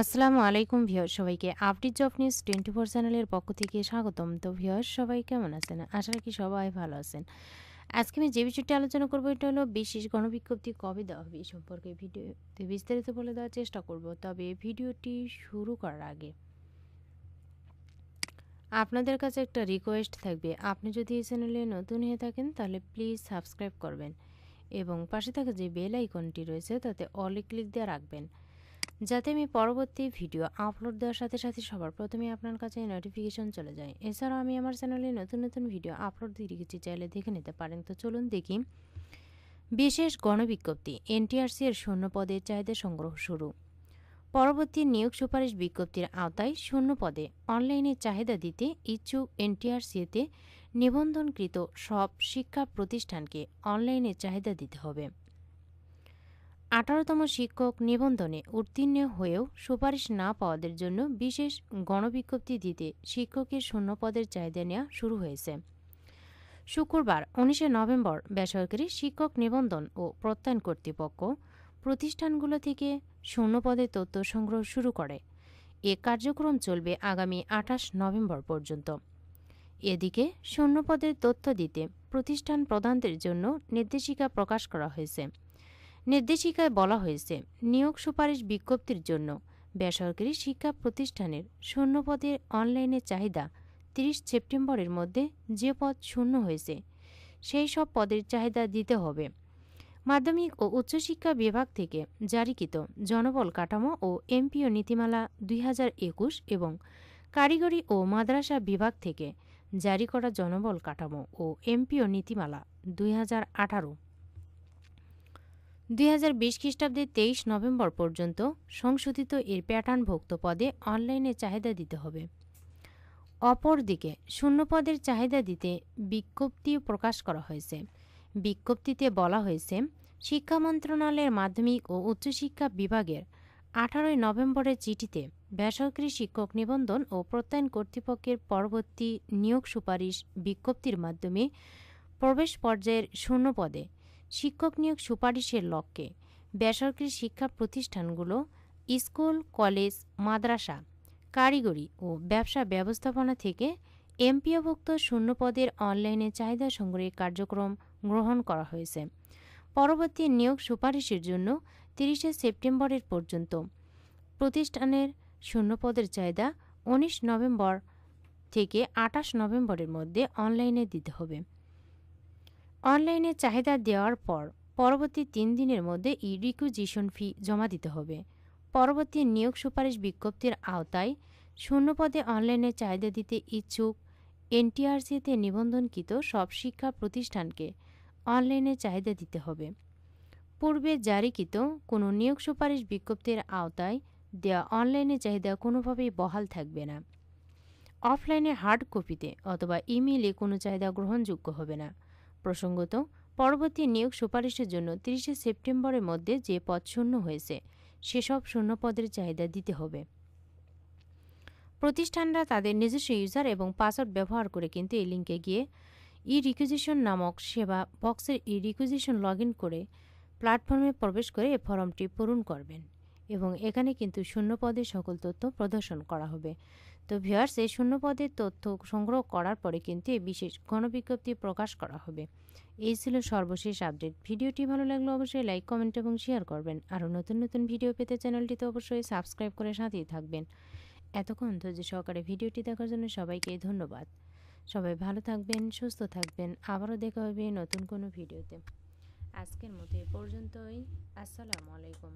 আসসালামু আলাইকুম ভিউয়ার সবাইকে update job news twenty four চ্যানেলের পক্ষ থেকে স্বাগতম। তো ভিউয়ার সবাই কেমন আছেন? আশা রাখি সবাই ভালো আছেন। আজকে আমি যে বিষয়টি আলোচনা করব, এটা হলো বিশেষ গণবিজ্ঞপ্তি কবে দেওয়া হবে এই সম্পর্কে ভিডিওতে বিস্তারিত বলে দেওয়ার চেষ্টা করব। তবে ভিডিওটি শুরু করার আগে আপনাদের কাছে একটা রিকোয়েস্ট থাকবে। আপনি যদি এই চ্যানেলে নতুন হয়ে থাকেন, তাহলে প্লিজ সাবস্ক্রাইব করবেন এবং পাশে থাকা যে বেল আইকনটি রয়েছে, তাতে অলে ক্লিক দিয়ে রাখবেন। যাতে আমি পরবর্তী ভিডিও আপলোড দেওয়ার সাথে সাথে সবার প্রথমে আপনার কাছে নোটিফিকেশন চলে যায়। এছাড়াও আমি আমার চ্যানেলে নতুন নতুন ভিডিও আপলোড দিয়ে রেখেছি, চাইলে দেখে নিতে পারেন। তো চলুন দেখি। বিশেষ গণবিজ্ঞপ্তি, এনটিআরসি এর শূন্য পদের চাহিদা সংগ্রহ শুরু। পরবর্তী নিয়োগ সুপারিশ বিজ্ঞপ্তির আওতায় শূন্য পদে অনলাইনে চাহিদা দিতে ইচ্ছুক এনটিআরসিতে নিবন্ধনকৃত সব শিক্ষা প্রতিষ্ঠানকে অনলাইনে চাহিদা দিতে হবে। আঠারোতম শিক্ষক নিবন্ধনে উত্তীর্ণ হয়েও সুপারিশ না পাওয়াদের জন্য বিশেষ গণবিজ্ঞপ্তি দিতে শিক্ষকের শূন্য পদের চাহিদা নেওয়া শুরু হয়েছে। শুক্রবার, উনিশে নভেম্বর বেসরকারি শিক্ষক নিবন্ধন ও প্রত্যয়ন কর্তৃপক্ষ প্রতিষ্ঠানগুলো থেকে শূন্য পদের তথ্য সংগ্রহ শুরু করে। এ কার্যক্রম চলবে আগামী আঠাশ নভেম্বর পর্যন্ত। এদিকে শূন্য পদের তথ্য দিতে প্রতিষ্ঠান প্রদানদের জন্য নির্দেশিকা প্রকাশ করা হয়েছে। নির্দেশিকায় বলা হয়েছে, নিয়োগ সুপারিশ বিজ্ঞপ্তির জন্য বেসরকারি শিক্ষা প্রতিষ্ঠানের শূন্যপদের অনলাইনে চাহিদা তিরিশ সেপ্টেম্বরের মধ্যে যে পদ শূন্য হয়েছে, সেই সব পদের চাহিদা দিতে হবে। মাধ্যমিক ও উচ্চশিক্ষা বিভাগ থেকে জারিকৃত জনবল কাঠামো ও এমপিও নীতিমালা দুই হাজার একুশ এবং কারিগরি ও মাদ্রাসা বিভাগ থেকে জারি করা জনবল কাঠামো ও এমপিও নীতিমালা দুই হাজার আঠারো দুই হাজার বিশ খ্রিস্টাব্দের তেইশ নভেম্বর পর্যন্ত সংশোধিত এর প্যাটার্নভুক্ত পদে অনলাইনে চাহিদা দিতে হবে। অপরদিকে শূন্যপদের চাহিদা দিতে বিজ্ঞপ্তি প্রকাশ করা হয়েছে। বিজ্ঞপ্তিতে বলা হয়েছে, শিক্ষা মন্ত্রণালয়ের মাধ্যমিক ও উচ্চশিক্ষা বিভাগের আঠারোই নভেম্বরের চিঠিতে বেসরকারি শিক্ষক নিবন্ধন ও প্রত্যয়ন কর্তৃপক্ষের পরবর্তী নিয়োগ সুপারিশ বিজ্ঞপ্তির মাধ্যমে প্রবেশ পর্যায়ের শূন্য পদে শিক্ষক নিয়োগ সুপারিশের লক্ষ্যে বেসরকারি শিক্ষা প্রতিষ্ঠানগুলো, স্কুল, কলেজ, মাদ্রাসা, কারিগরি ও ব্যবসা ব্যবস্থাপনা থেকে এমপিওভুক্ত শূন্যপদের অনলাইনে চাহিদা সংগ্রহের কার্যক্রম গ্রহণ করা হয়েছে। পরবর্তী নিয়োগ সুপারিশের জন্য তিরিশে সেপ্টেম্বরের পর্যন্ত প্রতিষ্ঠানের শূন্যপদের চাহিদা উনিশ নভেম্বর থেকে আঠাশ নভেম্বরের মধ্যে অনলাইনে দিতে হবে। অনলাইনে চাহিদা দেওয়ার পর পরবর্তী তিন দিনের মধ্যে ই রিকুইজিশন ফি জমা দিতে হবে। পরবর্তী নিয়োগ সুপারিশ বিজ্ঞপ্তির আওতায় শূন্যপদে অনলাইনে চাহিদা দিতে ইচ্ছুক এনটিআরসিতে নিবন্ধনকৃত সব শিক্ষা প্রতিষ্ঠানকে অনলাইনে চাহিদা দিতে হবে। পূর্বে জারিকৃত কোনো নিয়োগ সুপারিশ বিজ্ঞপ্তির আওতায় দেওয়া অনলাইনে চাহিদা কোনোভাবেই বহাল থাকবে না। অফলাইনে হার্ড কপিতে অথবা ইমেইলে কোনো চাহিদা গ্রহণযোগ্য হবে না। প্রসঙ্গত, পরবর্তী নিয়োগ সুপারিশের জন্য তিরিশে সেপ্টেম্বরের মধ্যে যে পদ শূন্য হয়েছে, সেসব শূন্য পদের চাহিদা দিতে হবে। প্রতিষ্ঠানরা তাদের নিজস্ব ইউজার এবং পাসওয়ার্ড ব্যবহার করে কিন্তু এই লিঙ্কে গিয়ে ই রিকুইজিশন নামক সেবা বক্সের ই রিকুইজিশন লগ করে প্ল্যাটফর্মে প্রবেশ করে এই ফর্মটি পূরণ করবেন এবং এখানে কিন্তু শূন্য পদের সকল তথ্য প্রদর্শন করা হবে। তো ভিউয়ার্স এই শূন্য পদের তথ্য সংগ্রহ করার পরে কিন্তু এই বিশেষ গণবিজ্ঞপ্তি প্রকাশ করা হবে। এই ছিল সর্বশেষ আপডেট। ভিডিওটি ভালো লাগলে অবশ্যই লাইক, কমেন্ট এবং শেয়ার করবেন। আরও নতুন নতুন ভিডিও পেতে চ্যানেলটিতে অবশ্যই সাবস্ক্রাইব করে সাথেই থাকবেন। এতক্ষণ ধৈর্য সহকারে ভিডিওটি দেখার জন্য সবাইকে ধন্যবাদ। সবাই ভালো থাকবেন, সুস্থ থাকবেন। আবারও দেখা হবে নতুন কোনো ভিডিওতে। আজকের মতো এ পর্যন্তই। আসসালামু আলাইকুম।